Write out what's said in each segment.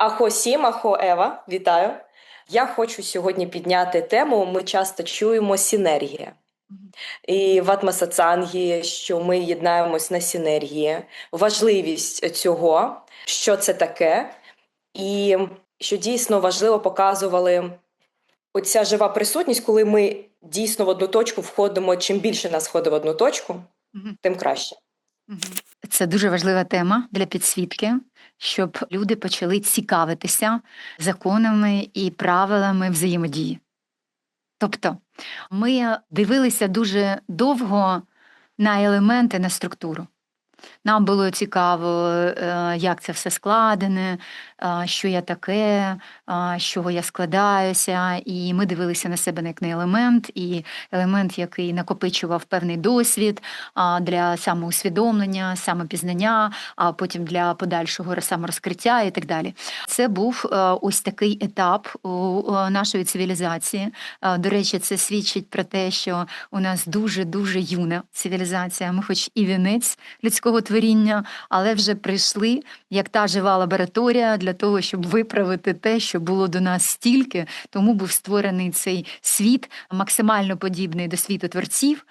Ахо Сім, ахо Ева, вітаю. Я хочу сьогодні підняти тему. Ми часто чуємо синергія. І в атмасацангі, що ми єднаємось на синергії, важливість цього, що це таке, і що дійсно важливо показували оця жива присутність, коли ми дійсно в одну точку входимо. Чим більше нас входить в одну точку, тим краще. Це дуже важлива тема для підсвітки, щоб люди почали цікавитися законами і правилами взаємодії. Тобто ми дивилися дуже довго на елементи, на структуру. Нам було цікаво, е, як це все складене, е, що я таке, е, з чого я складаюся. І ми дивилися на себе як на елемент, і елемент, який накопичував певний досвід для самоусвідомлення, самопізнання, а потім для подальшого саморозкриття і так далі. Це був ось такий етап нашої цивілізації. До речі, це свідчить про те, що у нас дуже дуже юна цивілізація. Ми, хоч і вінець людського творіння, але вже прийшли як та жива лабораторія для того, щоб виправити те, що було до нас стільки. Тому був створений цей світ максимально подібний до світу творців.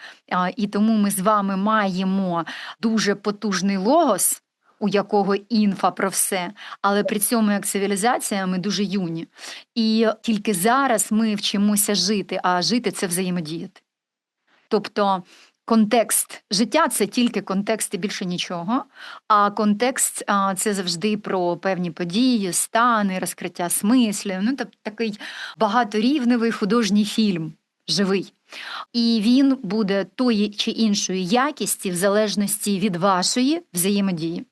І тому ми з вами маємо дуже потужний логос. У якого інфа про все, але при цьому як цивілізація ми дуже юні. І тільки зараз ми вчимося жити, а жити це взаємодіяти. Тобто контекст життя це тільки контекст і більше нічого. А контекст це завжди про певні події, стани, розкриття смислів. Ну, тобто такий багаторівневий художній фільм, живий. І він буде тої чи іншої якісті в залежності від вашої взаємодії,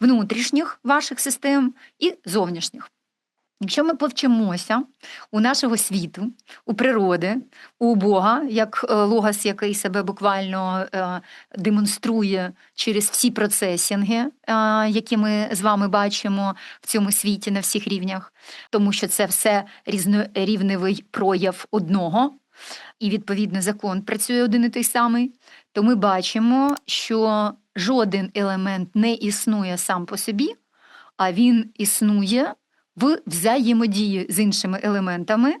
внутрішніх ваших систем і зовнішніх. Якщо ми повчимося у нашого світу, у природи, у Бога, як е, логос, який себе буквально е, демонструє через всі процесінги, е, які ми з вами бачимо в цьому світі на всіх рівнях, тому що це все різнорівневий прояв одного, і відповідно закон працює один і той самий, то ми бачимо, що жоден елемент не існує сам по собі, а він існує в взаємодії з іншими елементами,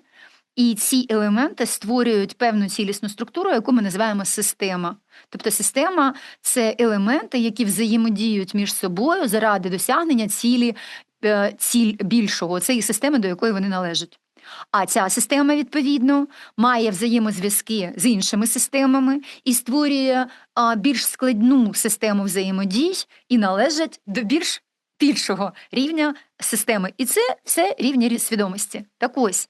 і ці елементи створюють певну цілісну структуру, яку ми називаємо система. Тобто система це елементи, які взаємодіють між собою заради досягнення цілі, е, ціль більшого, і системи, до якої вони належать. А ця система, відповідно, має взаємозв'язки з іншими системами і створює більш складну систему взаємодій і належить до більш більшого рівня системи. І це все рівня свідомості. Так ось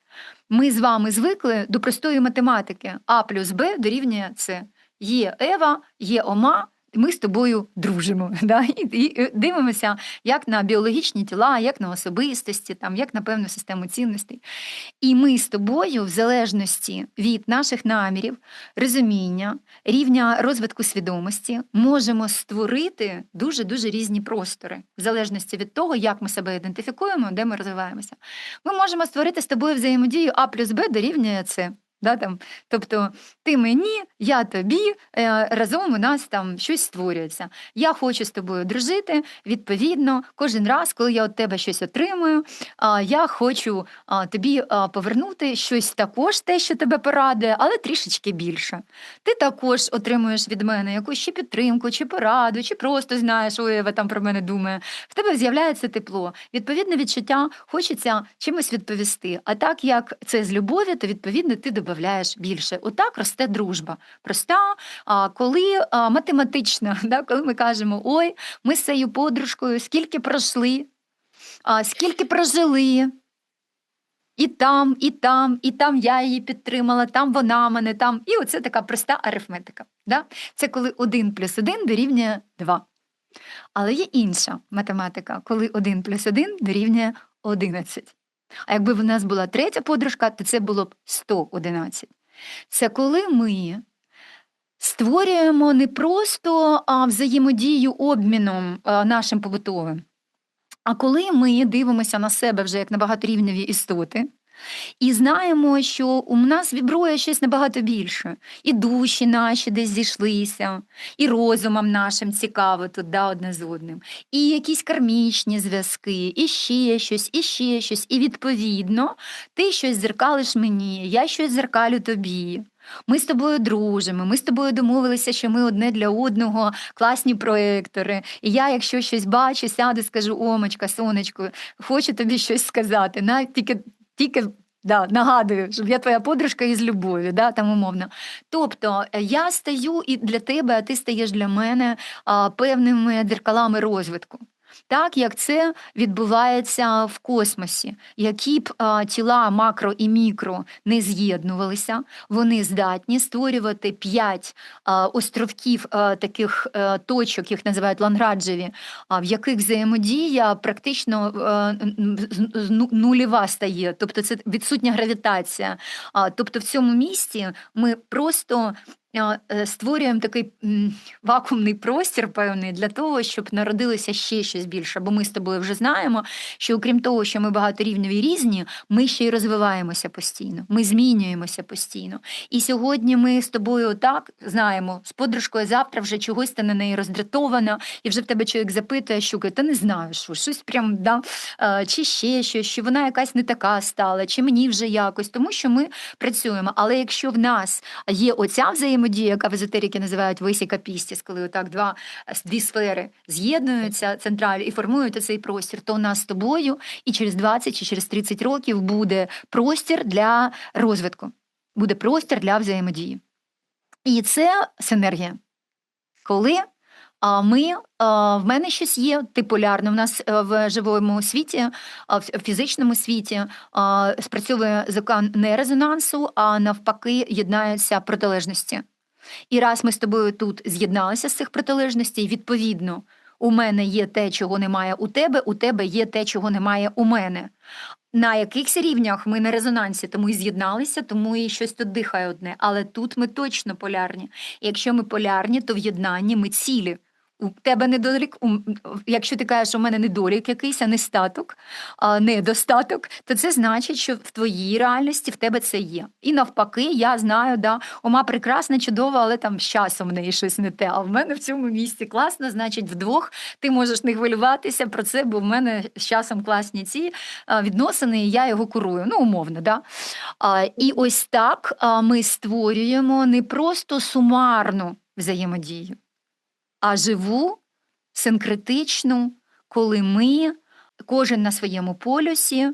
ми з вами звикли до простої математики А плюс Б дорівнює С. Є Ева, є Ома. Ми з тобою дружимо, да? і, і дивимося як на біологічні тіла, як на особистості, там, як на певну систему цінностей. І ми з тобою, в залежності від наших намірів, розуміння, рівня розвитку свідомості, можемо створити дуже дуже різні простори, в залежності від того, як ми себе ідентифікуємо, де ми розвиваємося. Ми можемо створити з тобою взаємодію А плюс Б дорівнює С. Да, там, Тобто ти мені, я тобі, е, разом у нас там щось створюється. Я хочу з тобою дружити. Відповідно, кожен раз, коли я від тебе щось отримую, я хочу тобі повернути щось також, те, що тебе порадує, але трішечки більше. Ти також отримуєш від мене якусь чи підтримку, чи пораду, чи просто знаєш, ой, Ева там про мене думає. В тебе з'являється тепло. Відповідне відчуття хочеться чимось відповісти. А так як це з любові, то відповідно ти додаєш більше. Отак росте дружба. Проста, коли а, математична, да, коли ми кажемо, ой, ми з цією подружкою скільки пройшли, скільки прожили. І там, і там, і там я її підтримала, там вона мене, там. І оце така проста арифметика. Да? Це коли один плюс один дорівнює два. Але є інша математика, коли один плюс один дорівнює 11. А якби в нас була третя подружка, то це було б 111. Це коли ми створюємо не просто взаємодію обміном нашим побутовим, а коли ми дивимося на себе вже як на багаторівневі істоти, І знаємо, що у нас вібрує щось набагато більше. І душі наші десь зійшлися, і розумом нашим цікаво тут да, одне з одним, і якісь кармічні зв'язки, і ще щось, і ще щось. І відповідно, ти щось зеркалиш мені, я щось зеркалю тобі. Ми з тобою дружимо, ми з тобою домовилися, що ми одне для одного класні проектори. І я, якщо щось бачу, сяду, скажу, Омочка, сонечко, хочу тобі щось сказати. Навіть тільки тільки да, нагадую, щоб я твоя подружка із любові, да, там умовно. Тобто е, я стаю і для тебе, а ти стаєш для мене а, певними дзеркалами розвитку. Так як це відбувається в космосі, які б а, тіла макро і мікро не з'єднувалися, вони здатні створювати п'ять островків а, таких а, е, точок, їх називають ланграджеві, в яких взаємодія практично а, нульова стає, тобто це відсутня гравітація. Тобто в цьому місці ми просто Е, створюємо такий вакуумний простір певний для того, щоб народилося ще щось більше. Бо ми з тобою вже знаємо, що окрім того, що ми багаторівневі різні, ми ще й розвиваємося постійно, ми змінюємося постійно. І сьогодні ми з тобою так знаємо, з подружкою завтра вже чогось ти на неї роздратована, і вже в тебе чоловік запитує, що та не знаю, що щось прям да, е, чи ще щось, що вона якась не така стала, чи мені вже якось, тому що ми працюємо. Але якщо в нас є оця взаємодія, взаємодія, яка в езотерики називають висіка пістіс, коли отак два дві сфери з'єднуються централі і формують цей простір, то у нас з тобою і через 20 чи через 30 років буде простір для розвитку, буде простір для взаємодії. І це синергія. Коли а ми в мене щось є типолярне. У нас е, в живому світі, в фізичному світі спрацьовує закон не резонансу, а навпаки, єднаються протилежності. І раз ми з тобою тут з'єдналися з цих протилежностей, відповідно, у мене є те, чого немає у тебе, у тебе є те, чого немає у мене. На якихось рівнях ми на резонансі, тому і з'єдналися, тому і щось тут дихає одне. Але тут ми точно полярні. І якщо ми полярні, то в єднанні ми цілі. У тебе недолік, якщо ти кажеш, у мене недолік якийсь, а нестаток, а недостаток, то це значить, що в твоїй реальності в тебе це є. І навпаки, я знаю, да, ума прекрасна, чудова, але там з часом в неї щось не те. А в мене в цьому місці класно, значить, вдвох ти можеш не хвилюватися про це, бо в мене з часом класні ці відносини, і я його курую. Ну, умовно, да. І ось так ми створюємо не просто сумарну взаємодію а живу, синкретичну, коли ми кожен на своєму полюсі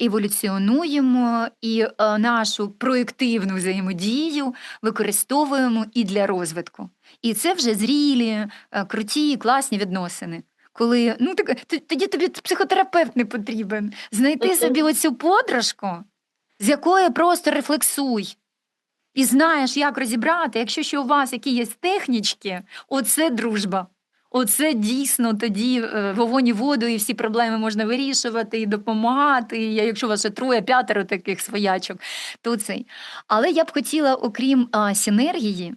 еволюціонуємо і нашу проєктивну взаємодію використовуємо і для розвитку. І це вже зрілі, круті, класні відносини. Коли ну так тоді тобі психотерапевт не потрібен. Знайти собі оцю подружку, з якої просто рефлексуй. І знаєш, як розібрати, якщо ще у вас які є технічки, оце дружба. Оце дійсно тоді е, вогонь воду, і всі проблеми можна вирішувати і допомагати. І Якщо у вас ще троє, п'ятеро таких своячок, то цей. Але я б хотіла, окрім а, синергії,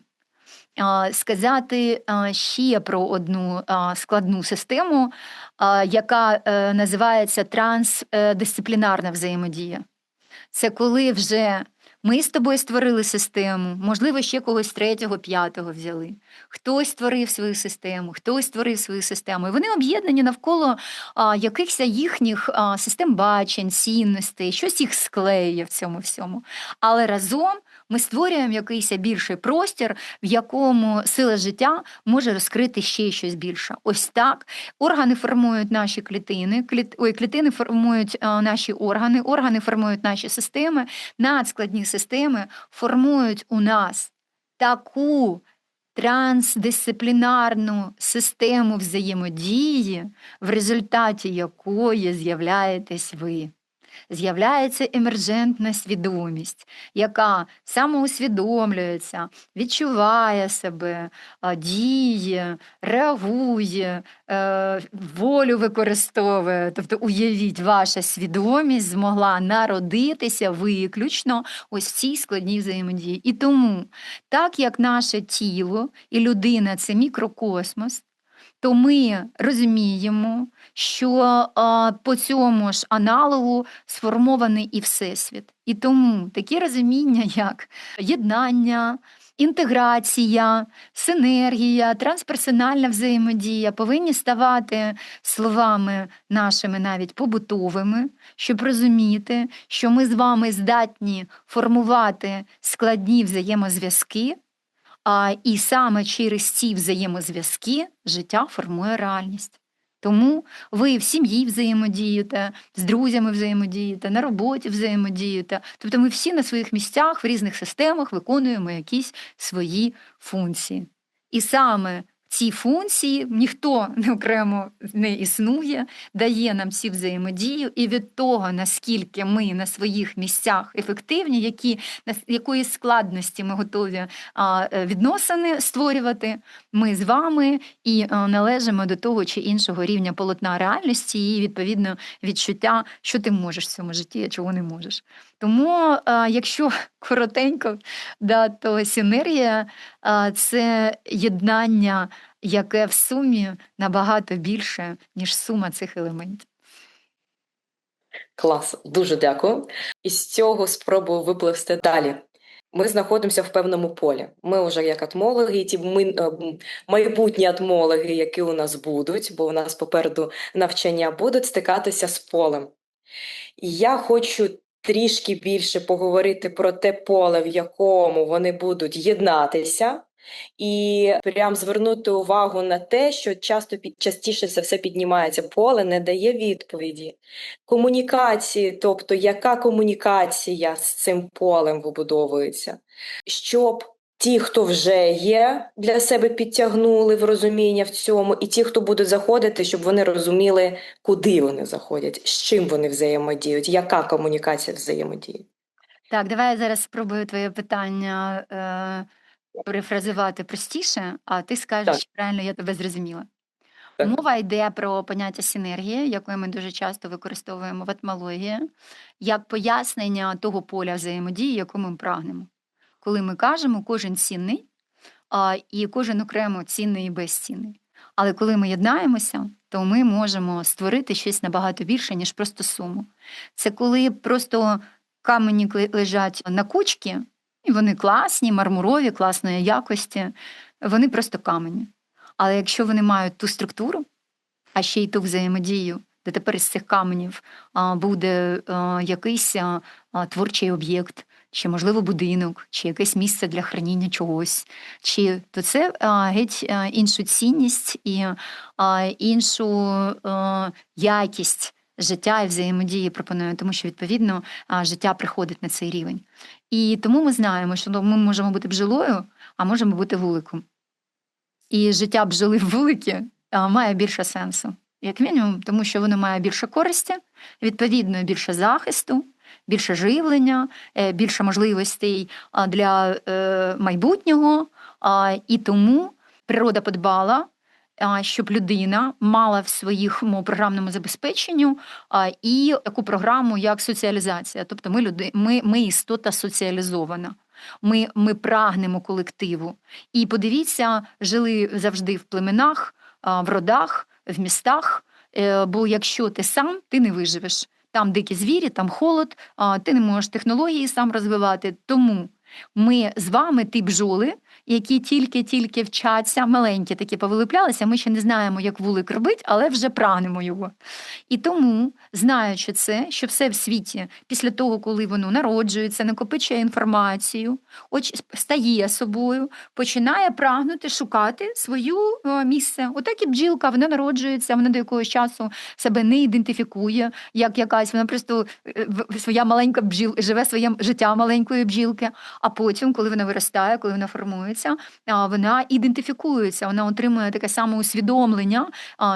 а, сказати а, ще про одну а, складну систему, а, яка а, е, називається трансдисциплінарна взаємодія. Це коли вже ми з тобою створили систему, можливо, ще когось третього, п'ятого взяли. Хтось створив свою систему, хтось створив свою систему. І вони об'єднані навколо а, якихось їхніх а, систем бачень, цінностей, щось їх склеює в цьому всьому. Але разом ми створюємо якийсь більший простір, в якому сила життя може розкрити ще щось більше. Ось так органи формують наші клітини, кліт... Ой, клітини формують а, наші органи, органи формують наші системи, надскладні системи формують у нас таку. Трансдисциплінарну систему взаємодії, в результаті якої з'являєтесь ви з'являється емержентна свідомість, яка самоусвідомлюється, відчуває себе, діє, реагує, е, волю використовує. Тобто, уявіть, ваша свідомість змогла народитися виключно ось в цій складній взаємодії. І тому, так як наше тіло і людина це мікрокосмос то ми розуміємо, що по цьому ж аналогу сформований і всесвіт. І тому такі розуміння, як єднання, інтеграція, синергія, трансперсональна взаємодія повинні ставати словами нашими навіть побутовими, щоб розуміти, що ми з вами здатні формувати складні взаємозв'язки. А, І саме через ці взаємозв'язки життя формує реальність. Тому ви в сім'ї взаємодієте, з друзями взаємодієте, на роботі взаємодієте. Тобто ми всі на своїх місцях в різних системах виконуємо якісь свої функції. І саме ці функції ніхто не окремо не існує, дає нам ці взаємодію, і від того, наскільки ми на своїх місцях ефективні, які якої складності ми готові е, відносини створювати, ми з вами і належимо до того чи іншого рівня полотна реальності і відповідно відчуття, що ти можеш в цьому житті, а чого не можеш. Тому, якщо коротенько, да, то синергія це єднання, яке в сумі набагато більше, ніж сума цих елементів. Клас, дуже дякую. І з цього спробую випливсти далі. Ми знаходимося в певному полі. Ми вже як атмологи, ті ми, е, майбутні атмологи, які у нас будуть, бо у нас попереду навчання будуть стикатися з полем. І я хочу трішки більше поговорити про те поле, в якому вони будуть єднатися, і прям звернути увагу на те, що часто частіше це все піднімається поле, не дає відповіді. Комунікації, тобто яка комунікація з цим полем вибудовується, щоб Ті, хто вже є, для себе підтягнули в розуміння в цьому, і ті, хто будуть заходити, щоб вони розуміли, куди вони заходять, з чим вони взаємодіють, яка комунікація взаємодії. Так, давай я зараз спробую твоє питання е, перефразувати простіше, а ти скажеш, чи правильно я тебе зрозуміла. Так. Мова йде про поняття синергії, яке ми дуже часто використовуємо в етмології, як пояснення того поля взаємодії, яку ми прагнемо коли ми кажемо, кожен цінний, а, і кожен окремо цінний і безцінний. Але коли ми єднаємося, то ми можемо створити щось набагато більше, ніж просто суму. Це коли просто камені лежать на кучці, і вони класні, мармурові, класної якості, вони просто камені. Але якщо вони мають ту структуру, а ще й ту взаємодію, де тепер із цих каменів буде якийсь творчий об'єкт, чи, можливо, будинок, чи якесь місце для храніння чогось, чи то це геть іншу цінність і іншу якість життя і взаємодії пропонує, тому що відповідно життя приходить на цей рівень. І тому ми знаємо, що ми можемо бути бджолою, а можемо бути вуликом. І життя бджоли в вуликі має більше сенсу, як мінімум, тому що воно має більше користі, відповідно більше захисту більше живлення, е, більше можливостей для е, майбутнього. І тому природа подбала. Щоб людина мала в своїх програмному забезпеченню і таку програму, як соціалізація. Тобто ми люди, ми, ми істота соціалізована, ми ми прагнемо колективу. І подивіться, жили завжди в племенах, в родах, в містах. Е, бо якщо ти сам, ти не виживеш там дикі звірі, там холод, ти не можеш технології сам розвивати. Тому ми з вами ті бджоли, які тільки-тільки вчаться, маленькі такі повилиплялися. Ми ще не знаємо, як вулик робить, але вже прагнемо його. І тому, знаючи це, що все в світі, після того, коли воно народжується, накопичує інформацію, стає собою, починає прагнути шукати свою місце. Отак і бджілка, вона народжується, вона до якогось часу себе не ідентифікує, як якась, вона просто е, своя маленька бджіл живе своїм життям маленької бджілки, а потім, коли вона виростає, коли вона формується, вона ідентифікується, вона отримує таке саме усвідомлення,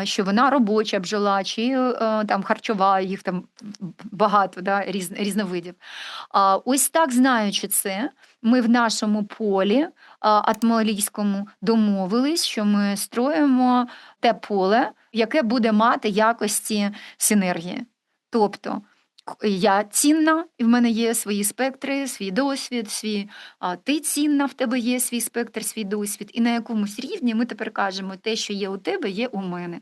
що вона робоча бджола, чи е, там харчова, їх там багато да, різ, різновидів. Ось так знаючи це, ми в нашому полі атмолійському домовились, що ми строїмо те поле, яке буде мати якості синергії. Тобто я цінна, і в мене є свої спектри, свій досвід, свій а, ти цінна, в тебе є свій спектр, свій досвід. І на якомусь рівні ми тепер кажемо, те, що є у тебе, є у мене.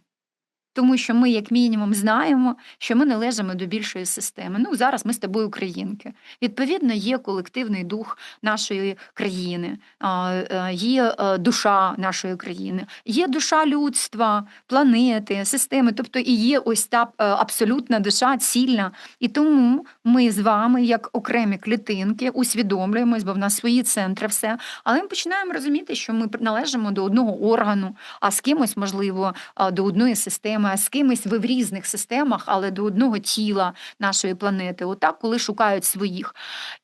Тому що ми, як мінімум, знаємо, що ми належимо до більшої системи. Ну, зараз ми з тобою українки. Відповідно, є колективний дух нашої країни, е, є е, душа нашої країни, є душа людства, планети, системи. Тобто і є ось та е, абсолютна душа, цільна. І тому ми з вами, як окремі клітинки, усвідомлюємось, бо в нас свої центри, все. Але ми починаємо розуміти, що ми належимо до одного органу, а з кимось, можливо, до одної системи, з кимось ви в різних системах, але до одного тіла нашої планети. Отак, коли шукають своїх.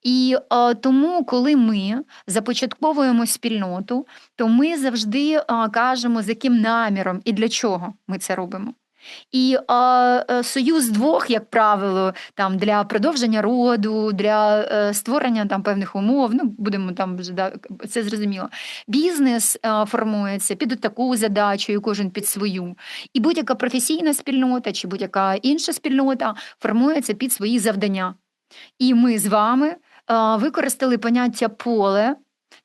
І е, тому, коли ми започатковуємо спільноту, то ми завжди е, кажемо, з яким наміром і для чого ми це робимо. І е, е, союз двох, як правило, там для продовження роду, для е, створення там певних умов. Ну будемо там це зрозуміло. Бізнес е, формується під таку задачу, і кожен під свою. І будь-яка професійна спільнота чи будь-яка інша спільнота формується під свої завдання. І ми з вами е, використали поняття поле,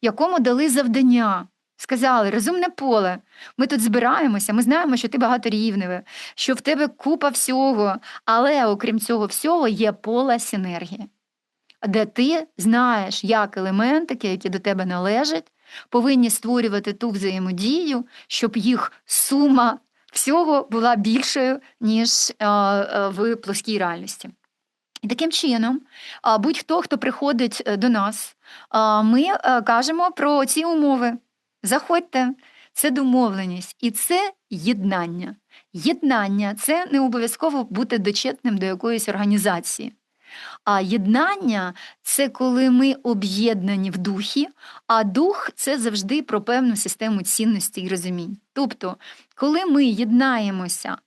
якому дали завдання. Сказали, розумне поле. Ми тут збираємося, ми знаємо, що ти багаторівневе, що в тебе купа всього, але окрім цього всього є поле синергії, де ти знаєш, як елементики, які до тебе належать, повинні створювати ту взаємодію, щоб їх сума всього була більшою, ніж е, е, в плоскій реальності. І таким чином, будь-хто, хто приходить е, до нас, ми кажемо про ці умови. Заходьте, це домовленість і це єднання. Єднання це не обов'язково бути дочетним до якоїсь організації. А єднання це коли ми об'єднані в духі, а дух це завжди про певну систему цінностей і розумінь. Тобто, коли ми єднаємося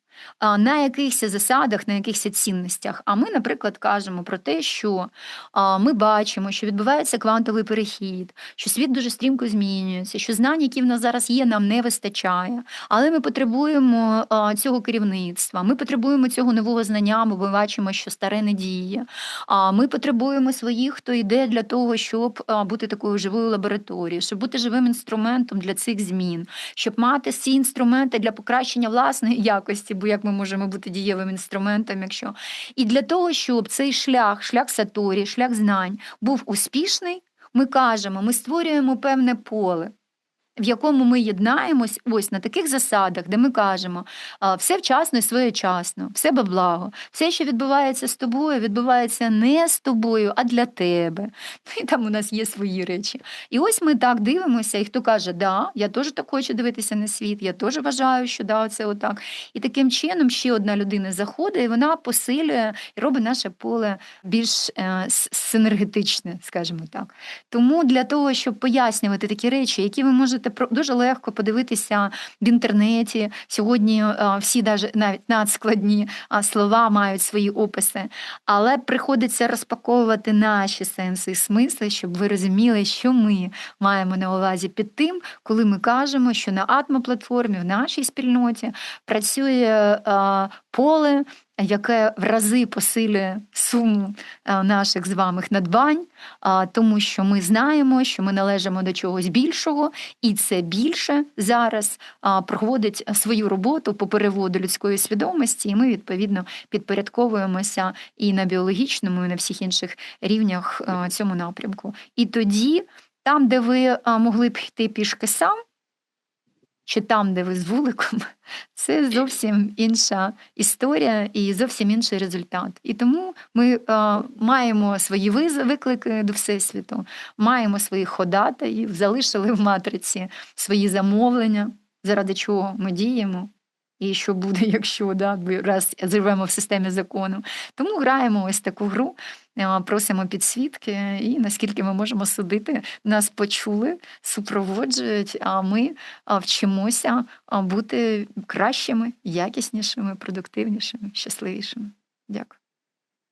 на якихось засадах, на якихось цінностях. А ми, наприклад, кажемо про те, що ми бачимо, що відбувається квантовий перехід, що світ дуже стрімко змінюється, що знань, які в нас зараз є, нам не вистачає. Але ми потребуємо цього керівництва, ми потребуємо цього нового знання, бо ми бачимо, що старе не діє. А ми потребуємо своїх, хто йде для того, щоб бути такою живою лабораторією, щоб бути живим інструментом для цих змін, щоб мати ці інструменти для покращення власної якості, бо як ми можемо бути дієвим інструментом, якщо і для того, щоб цей шлях, шлях саторі, шлях знань був успішний, ми кажемо, ми створюємо певне поле. В якому ми єднаємось ось на таких засадах, де ми кажемо все вчасно і своєчасно, все во благо, все, що відбувається з тобою, відбувається не з тобою, а для тебе. Ну, І там у нас є свої речі. І ось ми так дивимося, і хто каже, да, я теж так хочу дивитися на світ, я теж вважаю, що да, це отак. І таким чином ще одна людина заходить, і вона посилює і робить наше поле більш е, синергетичне, скажімо так. Тому для того, щоб пояснювати такі речі, які ви можете про- дуже легко подивитися в інтернеті. Сьогодні е, всі навіть надскладні слова мають свої описи, але приходиться розпаковувати наші сенси і смисли, щоб ви розуміли, що ми маємо на увазі під тим, коли ми кажемо, що на атмоплатформі в нашій спільноті працює е, поле. Яке в рази посилює суму е, наших з вами надбань, тому що ми знаємо, що ми належимо до чогось більшого, і це більше зараз проводить свою роботу по переводу людської свідомості, і ми відповідно підпорядковуємося і на біологічному, і на всіх інших рівнях цьому напрямку. І тоді, там, де ви могли б йти пішки сам. Чи там, де ви з вуликом, це зовсім інша історія і зовсім інший результат. І тому ми е, маємо свої виклики до Всесвіту, маємо своїх ходатаїв, залишили в матриці свої замовлення, заради чого ми діємо. І що буде, якщо да, раз живемо в системі закону. Тому граємо ось таку гру, просимо підсвітки, і наскільки ми можемо судити, нас почули, супроводжують, а ми вчимося бути кращими, якіснішими, продуктивнішими, щасливішими. Дякую.